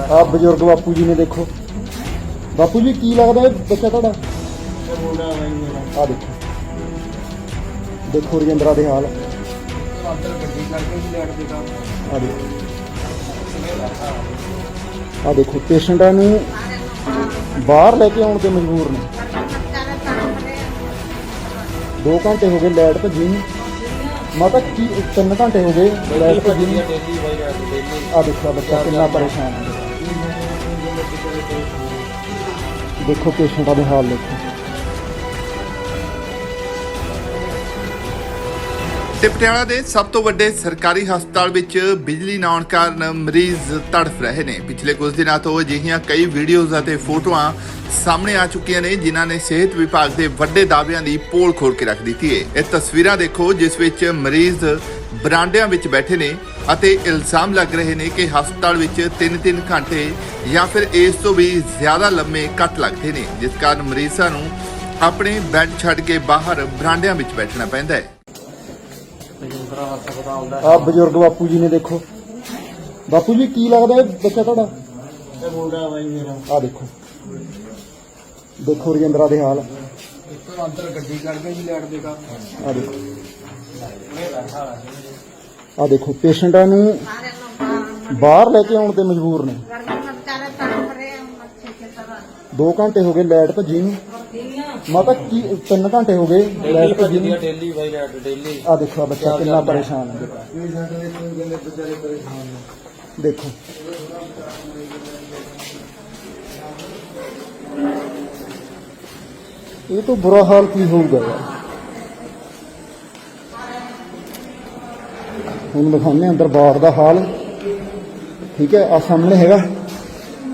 ਆ ਬਜ਼ੁਰਗ ਬਾਪੂ ਜੀ ਨੇ ਦੇਖੋ। ਬਾਪੂ ਜੀ, ਕੀ ਲੱਗਦਾ ਇਹ? ਬੱਚਾ ਤੁਹਾਡਾ? ਆ ਦੇਖੋ। ਦੇਖੋ ਰਜਿੰਦਰਾ ਦੇ ਹਾਲ। ਆ ਦੇਖੋ। ਆ ਦੇਖੋ, ਪੇਸ਼ੈਂਟਾਂ ਨੂੰ ਬਾਹਰ ਲੈ ਕੇ ਆਉਣ ਤੇ ਮਜਬੂਰ ਨੇ। 2 ਘੰਟੇ ਹੋ ਗਏ ਲਾਈਟ ਭੱਜੀ ਨੂੰ। ਮਾਤਾ, ਕੀ 3 ਘੰਟੇ ਹੋ ਗਏ ਲਾਈਟ ਭੱਜੀ ਨੂੰ। ਆ ਦੇਖੋ ਬੱਚਾ ਕਿੰਨਾ ਪਰੇਸ਼ਾਨ ਹੈ। ਦੇਖੋ ਪੇਸ਼ੈਂਟਾਂ ਦੇ ਹਾਲ ਦੇਖੋ। ਤੇ ਪਟਿਆਲਾ ਦੇ ਸਭ ਤੋਂ ਵੱਡੇ ਸਰਕਾਰੀ ਹਸਪਤਾਲ ਵਿੱਚ ਬਿਜਲੀ ਨਾ ਆਉਣ ਕਾਰਨ ਮਰੀਜ਼ ਤੜਫ ਰਹੇ ਨੇ। ਪਿਛਲੇ ਕੁਝ ਦਿਨਾਂ ਤੋਂ ਅਜਿਹੀਆਂ ਕਈ ਵੀਡੀਓਜ਼ ਅਤੇ ਫੋਟੋਆਂ ਸਾਹਮਣੇ ਆ ਚੁੱਕੀਆਂ ਨੇ, ਜਿਨ੍ਹਾਂ ਨੇ ਸਿਹਤ ਵਿਭਾਗ ਦੇ ਵੱਡੇ ਦਾਅਵਿਆਂ ਦੀ ਪੋਲ ਖੋਲ ਕੇ ਰੱਖ ਦਿੱਤੀ ਹੈ ਇਹ ਤਸਵੀਰਾਂ ਦੇਖੋ, ਜਿਸ ਵਿੱਚ ਮਰੀਜ਼ ਬਰਾਂਡਿਆਂ ਵਿੱਚ ਬੈਠੇ ਨੇ ਅਤੇ ਇਲਜ਼ਾਮ ਲੱਗ ਰਹੇ ਨੇ ਕਿ ਹਸਪਤਾਲ ਵਿੱਚ 3-3 ਘੰਟੇ ਜਾਂ ਫਿਰ ਇਸ ਤੋਂ ਵੀ ਜ਼ਿਆਦਾ ਲੰਮੇ ਕੱਟ ਲੱਗਦੇ ਨੇ ਜਿਸ ਕਾਰਨ ਮਰੀਜ਼ਾਂ ਨੂੰ ਆਪਣੇ ਬੈੱਡ ਛੱਡ ਕੇ ਬਾਹਰ ਬਰਾਂਡਿਆਂ ਵਿੱਚ ਬੈਠਣਾ ਪੈਂਦਾ ਹੈ। ਆ ਬਜ਼ੁਰਗ ਬਾਪੂ ਜੀ ਨੇ ਦੇਖੋ। ਬਾਪੂ ਜੀ ਕੀ ਲੱਗਦਾ ਇਹ ਬੱਚਾ ਤੁਹਾਡਾ? ਤੇ ਮੁੰਡਾ ਬਾਈ ਮੇਰਾ। ਆ ਦੇਖੋ। ਦੇਖੋ ਰਜਿੰਦਰਾ ਦੇ ਹਾਲ। ਇੱਕ ਅੰਦਰ ਗੱਡੀ ਕਰਕੇ ਵੀ ਲੈਟ ਦੇ ਕੰਮ ਆ ਦੇਖੋ। ਆ ਦੇਖੋ ਪੇਸ਼ੈਂਟਾਂ ਨੂੰ ਬਾਹਰ ਲੈ ਕੇ ਆਉਣ ਤੇ ਮਜਬੂਰ ਨੇ। 2 ਘੰਟੇ ਹੋ ਗਏ ਲਾਈਟ ਭੱਜੀ ਨੂੰ। ਮਾਤਾ ਕੀ 3 ਘੰਟੇ ਹੋ ਗਏ ਲਾਈਟ ਭੱਜੀ ਨੂੰ। ਡੇਲੀ ਬਾਈ ਰਾਤ ਡੇਲੀ ਆ ਦੇਖੋ ਆਹ ਬੱਚਾ ਕਿੰਨਾ ਪਰੇਸ਼ਾਨ ਹੈ। ਦੇ ਦੇਖੋ। ਇਹ ਤਾਂ ਬੁਰਾ ਹਾਲ ਕੀ ਹੋਊਗਾ? ਯਾਰ ਹੁਣ ਦਿਖਾਉਂਦੇ ਅੰਦਰ ਬਾੜ ਦਾ ਹਾਲ। ਠੀਕ ਹੈ ਆ ਸਾਹਮਣੇ ਹੈਗਾ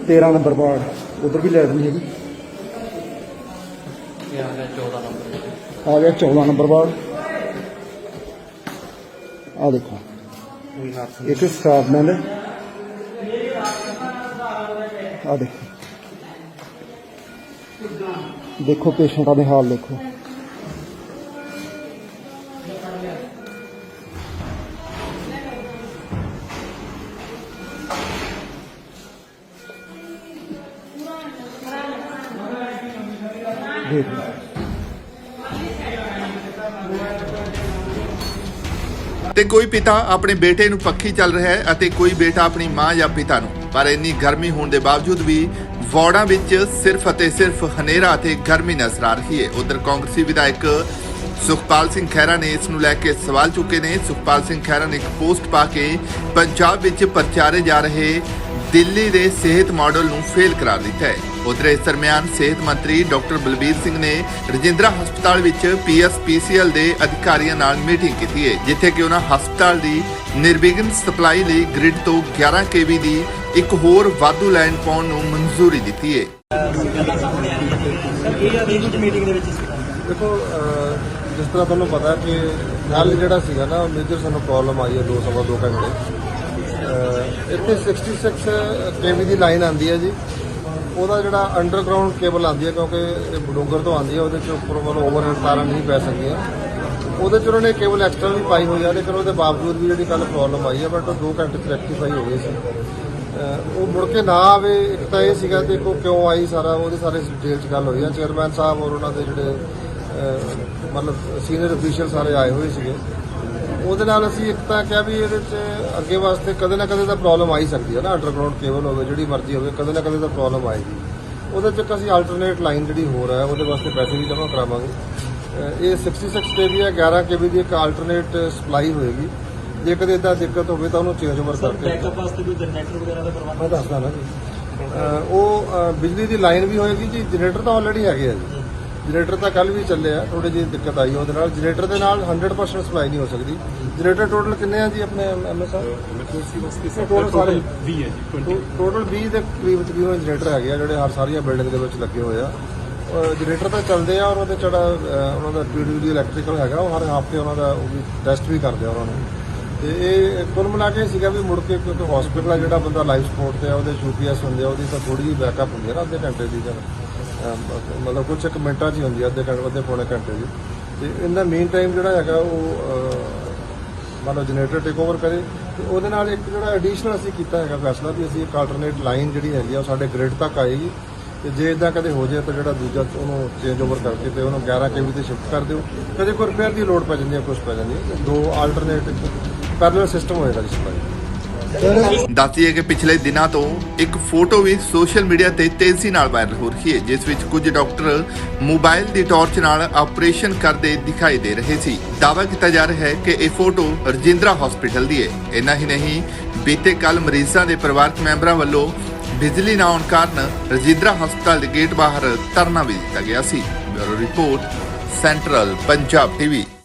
13 ਨੰਬਰ ਬਾੜ ਉਧਰ ਵੀ ਲਾਈਟ ਨਹੀਂ ਹੈਗੀ। ਆ ਗਿਆ 14 ਨੰਬਰ ਵਾਰਡ। ਗਿਆ 14 ਨੰਬਰ ਬਾੜ ਆ ਦੇਖੋ। ਕੋਈ ਹੱਥ ਇੱਕ ਸਟਾਫ ਮੈਨ ਆ ਦੇਖੋ। ਦੇਖੋ ਪੇਸ਼ੈਂਟਾਂ ਦੇ ਹਾਲ ਦੇਖੋ। ਤੇ ਕੋਈ ਪਿਤਾ ਆਪਣੇ ਬੇਟੇ ਨੂੰ ਪੱਖੀ ਚੱਲ ਰਿਹਾ ਹੈ ਅਤੇ ਕੋਈ ਬੇਟਾ ਆਪਣੀ ਮਾਂ ਜਾਂ ਪਿਤਾ ਨੂੰ। ਪਰ ਇੰਨੀ ਗਰਮੀ ਹੋਣ ਦੇ ਬਾਵਜੂਦ ਵੀ ਵਾਰਡਾਂ ਵਿੱਚ ਸਿਰਫ ਅਤੇ ਸਿਰਫ ਹਨੇਰਾ ਅਤੇ ਗਰਮੀ ਨਜ਼ਰ ਆ ਰਹੀ ਹੈ। ਉਧਰ ਕਾਂਗਰਸੀ ਵਿਧਾਇਕ ਸੁਖਪਾਲ ਸਿੰਘ ਖਹਿਰਾ ਨੇ ਇਸ ਨੂੰ ਲੈ ਕੇ ਸਵਾਲ ਚੁੱਕੇ ਨੇ। ਸੁਖਪਾਲ ਸਿੰਘ ਖਹਿਰਾ ਨੇ ਇੱਕ ਪੋਸਟ ਪਾ ਕੇ ਪੰਜਾਬ ਵਿੱਚ ਪ੍ਰਚਾਰੇ ਜਾ ਰਹੇ ਦਿੱਲੀ ਦੇ ਸਿਹਤ ਮਾਡਲ ਨੂੰ ਫੇਲ ਕਰਾਰ ਦਿੱਤਾ ਹੈ। ਉਧਰ ਇਸ ਦਰਮਿਆਨ ਸਿਹਤ ਮੰਤਰੀ ਡਾਕਟਰ ਬਲਬੀਰ ਸਿੰਘ ਨੇ ਰਜਿੰਦਰਾ ਹਸਪਤਾਲ ਵਿੱਚ ਪੀਐਸਪੀਸੀਐਲ ਦੇ ਅਧਿਕਾਰੀਆਂ ਨਾਲ ਮੀਟਿੰਗ ਕੀਤੀ ਹੈ ਜਿੱਥੇ ਕਿ ਉਹਨਾਂ ਹਸਪਤਾਲ ਦੀ ਨਿਰਵਿਘਨ ਸਪਲਾਈ ਲਈ ਗ੍ਰਿਡ ਤੋਂ 11 ਕੇਵੀ ਦੀ ਇੱਕ ਹੋਰ ਵਾਧੂ ਲਾਈਨ ਪਾਉਣ ਨੂੰ ਮਨਜ਼ੂਰੀ ਦਿੱਤੀ ਹੈ। ਦੇਖੋ ਜਿਸ ਤਰ੍ਹਾਂ ਤੁਹਾਨੂੰ ਪਤਾ ਕਿ ਕੱਲ ਜਿਹੜਾ ਸੀਗਾ ਨਾ ਮੇਜਰ ਸਾਨੂੰ ਪ੍ਰੋਬਲਮ ਆਈ ਹੈ ਦੋ ਸਵਾ ਦੋ ਘੰਟੇ। ਇੱਥੇ 66 ਕੇਵੀ ਦੀ ਲਾਈਨ ਆਂਦੀ ਹੈ ਜੀ। ਉਹਦਾ ਜਿਹੜਾ ਅੰਡਰਗਰਾਉਂਡ ਕੇਬਲ ਆਂਦੀ ਹੈ, ਕਿਉਂਕਿ ਇਹ ਬਡੋਗਰ ਤੋਂ ਆਂਦੀ ਹੈ, ਉਹਦੇ ਚ ਉੱਪਰ ਵੱਲੋਂ ਓਵਰਹੈਡ ਤਾਰਾਂ ਨਹੀਂ ਪੈ ਸਕਦੀਆਂ। ਉਹਦੇ ਚ ਉਹਨਾਂ ਨੇ ਕੇਬਲ ਐਕਸਟਰਾ ਵੀ ਪਾਈ ਹੋਈ ਆ, ਲੇਕਿਨ ਉਹਦੇ ਬਾਵਜੂਦ ਵੀ ਜਿਹੜੀ ਕੱਲ ਪ੍ਰੋਬਲਮ ਆਈ ਹੈ ਬਟ ਉਹ 2 ਘੰਟੇ ਚ ਰੈਕਟੀਫਾਈ ਹੋ ਗਈ ਸੀ। ਉਹ ਮੁੜ ਕੇ ਨਾ ਆਵੇ, ਇੱਕ ਤਾਂ ਇਹ ਸੀਗਾ, ਦੇਖੋ ਕਿਉਂ ਆਈ ਸਾਰਾ, ਉਹਦੇ ਸਾਰੇ ਡਿਟੇਲ ਚ ਗੱਲ ਹੋਈ ਆ। ਚੇਅਰਮੈਨ ਸਾਹਿਬ ਔਰ ਉਹਨਾਂ ਦੇ ਜਿਹੜੇ ਮਤਲਬ ਸੀਨੀਅਰ ਅਫੀਸ਼ੀਅਲ ਸਾਰੇ ਆਏ ਹੋਏ ਸੀਗੇ। ਉਹਦੇ ਨਾਲ ਅਸੀਂ ਇੱਕ ਤਾਂ ਕਿਹਾ ਵੀ ਇਹਦੇ ਚ ਅੱਗੇ ਵਾਸਤੇ ਕਦੇ ਨਾ ਕਦੇ ਤਾਂ ਪ੍ਰੋਬਲਮ ਆ ਹੀ ਸਕਦੀ ਹੈ ਨਾ ਅੰਡਰਗਰਾਉਂਡ ਕੇਬਲ ਹੋਵੇ ਜਿਹੜੀ ਮਰਜ਼ੀ ਹੋਵੇ ਕਦੇ ਨਾ ਕਦੇ ਤਾਂ ਪ੍ਰੋਬਲਮ ਆਏਗੀ ਉਹਦੇ ਚ ਅਸੀਂ ਆਲਟਰਨੇਟ ਲਾਈਨ ਜਿਹੜੀ ਹੋਰ ਹੈ ਉਹਦੇ ਵਾਸਤੇ ਪੈਸੇ ਵੀ ਜਮ੍ਹਾਂ ਕਰਾਵਾਂਗੇ। ਇਹ 66 ਕੇਵੀ ਹੈ 11 ਕੇਵੀ ਦੀ ਇੱਕ ਆਲਟਰਨੇਟ ਸਪਲਾਈ ਹੋਏਗੀ। ਜੇ ਕਦੇ ਇਦਾਂ ਦਿੱਕਤ ਹੋਵੇ ਤਾਂ ਉਹਨੂੰ ਚੇਂਜ ਓਵਰ ਕਰਕੇ। ਬੈਕਅਪ ਵਾਸਤੇ ਕੋਈ ਜਨਰੇਟਰ ਵਗੈਰਾ ਦਾ ਪ੍ਰਬੰਧ ਮੈਂ ਦੱਸਦਾ ਨਾ ਜੀ। ਉਹ ਬਿਜਲੀ ਦੀ ਲਾਈਨ ਵੀ ਹੋਏਗੀ ਜੀ ਜਨਰੇਟਰ ਤਾਂ ਆਲਰੇਡੀ ਹੈਗੇ ਆ ਜੀ। ਜਨਰੇਟਰ ਤਾਂ ਕੱਲ ਵੀ ਚੱਲੇ ਆ ਥੋੜੀ ਜਿਹੀ ਦਿੱਕਤ ਆਈ ਉਹਦੇ ਨਾਲ। ਜਨਰੇਟਰ ਦੇ ਨਾਲ 100% ਸਪਲਾਈ ਨਹੀਂ ਹੋ ਸਕਦੀ। ਜਨਰੇਟਰ ਟੋਟਲ ਕਿੰਨੇ ਆ ਜੀ ਆਪਣੇ ਐਮਐਸ ਟੋਟਲ ਸਾਰੇ 20 ਹੈ ਜੀ ਟੋਟਲ 20 ਦੇ ਕਰੀਬ ਤਕਰੀਬਨ ਜਨਰੇਟਰ ਹੈਗੇ ਆ ਜਿਹੜੇ ਹਰ ਸਾਰੀਆਂ ਬਿਲਡਿੰਗ ਦੇ ਵਿੱਚ ਲੱਗੇ ਹੋਏ ਆ। ਜਨਰੇਟਰ ਤਾਂ ਚੱਲਦੇ ਆ ਔਰ ਉਹਦੇ ਜਿਹੜਾ ਅਹ, ਉਹਨਾਂ ਦਾ ਪੀਡਬਲਯੂ ਇਲੈਕਟ੍ਰੀਕਲ ਹੈਗਾ ਉਹ ਹਰ ਹਫ਼ਤੇ ਉਹਨਾਂ ਦਾ ਉਹ ਵੀ ਟੈਸਟ ਵੀ ਕਰਦੇ ਆ ਉਹਨਾਂ ਨੂੰ। ਤੇ ਇਹ ਕੁੱਲ ਮਿਲਾ ਕੇ ਸੀਗਾ ਵੀ ਮੁੜ ਕੇ ਕਿਉਂਕਿ ਹਸਪੀਟਲ ਆ ਜਿਹੜਾ ਬੰਦਾ ਲਾਈਫ ਸਪੋਰਟ ਤੇ ਆ ਉਹਦੇ ਯੂਪੀਐਸ ਹੁੰਦੇ ਆ ਉਹਦੀ ਤਾਂ ਥੋੜੀ ਜਿਹੀ ਬੈਕਅਪ ਹੁੰਦੀ ਆ ਨਾ ਅੱਧੇ ਘੰਟੇ ਦੀ ਜਾਂ ਮਤਲਬ ਕੁਝ ਇੱਕ ਮਿੰਟਾਂ 'ਚ ਹੀ ਹੁੰਦੀ ਹੈ ਅੱਧੇ ਘੰਟੇ, ਅੱਧੇ ਪੌਣੇ ਘੰਟੇ ਦੀ। ਤੇ ਇਹਨਾਂ ਮੇਨ ਟਾਈਮ ਜਿਹੜਾ ਹੈਗਾ ਉਹ ਮਤਲਬ ਜਨਰੇਟਰ ਟੇਕ ਓਵਰ ਕਰੇ, ਤੇ ਉਹਦੇ ਨਾਲ ਇੱਕ ਜਿਹੜਾ ਐਡੀਸ਼ਨਲ ਅਸੀਂ ਕੀਤਾ ਹੈਗਾ ਫੈਸਲਾ ਵੀ ਅਸੀਂ ਇੱਕ ਆਲਟਰਨੇਟ ਲਾਈਨ ਜਿਹੜੀ ਹੈਗੀ ਆ ਉਹ ਸਾਡੇ ਗ੍ਰਿਡ ਤੱਕ ਆਏਗੀ। ਤੇ ਜੇ ਇਦਾਂ ਕਦੇ ਹੋ ਜਾਏ ਤਾਂ ਜਿਹੜਾ ਦੂਜਾ ਉਹਨੂੰ ਚੇਂਜ ਓਵਰ ਕਰਕੇ ਤੇ ਉਹਨੂੰ 11 ਕੇਵੀ ਤੇ ਸ਼ਿਫਟ ਕਰ ਦਿਓ। ਕਦੇ ਕੋਈ ਰਿਪੇਅਰ ਦੀ ਲੋੜ ਪੈ ਜਾਂਦੀ ਹੈ ਕੁਝ ਪੈ ਜਾਂਦੀ ਹੈ ਦੋ ਆਲਟਰਨੇਟ ਪੈਰਲਲ ਸਿਸਟਮ ਹੋਏਗਾ ਜੀ ਸਪਲਾਈ ਦੱਸਦੀਏ ਕਿ ਪਿਛਲੇ ਦਿਨਾਂ ਤੋਂ ਇੱਕ ਫੋਟੋ ਵੀ ਸੋਸ਼ਲ ਮੀਡੀਆ ਤੇ ਤੇਜ਼ੀ ਨਾਲ ਵਾਇਰਲ ਹੋ ਰਹੀ ਹੈ, ਜਿਸ ਵਿੱਚ ਕੁਝ ਡਾਕਟਰ ਮੋਬਾਈਲ ਦੀ ਟਾਰਚ ਨਾਲ ਆਪਰੇਸ਼ਨ ਕਰਦੇ ਦਿਖਾਈ ਦੇ ਰਹੇ ਸੀ। ਦਾਅਵਾ ਕੀਤਾ ਜਾ ਰਿਹਾ ਹੈ ਕਿ ਇਹ ਫੋਟੋ ਰਜਿੰਦਰਾ ਹਸਪੀਟਲ ਦੀ ਹੈ। ਇੰਨਾ ਹੀ ਨਹੀਂ, ਬੀਤੇ ਕੱਲ ਮਰੀਜ਼ਾਂ ਦੇ ਪਰਿਵਾਰਕ ਮੈਂਬਰਾਂ ਵੱਲੋਂ ਬਿਜਲੀ ਨਾ ਆਉਣ ਕਾਰਨ ਰਜਿੰਦਰਾ ਹਸਪਤਾਲ ਦੇ ਗੇਟ ਬਾਹਰ ਧਰਨਾ ਵੀ ਦਿੱਤਾ ਗਿਆ ਸੀ। Bureau report, central Punjab TV.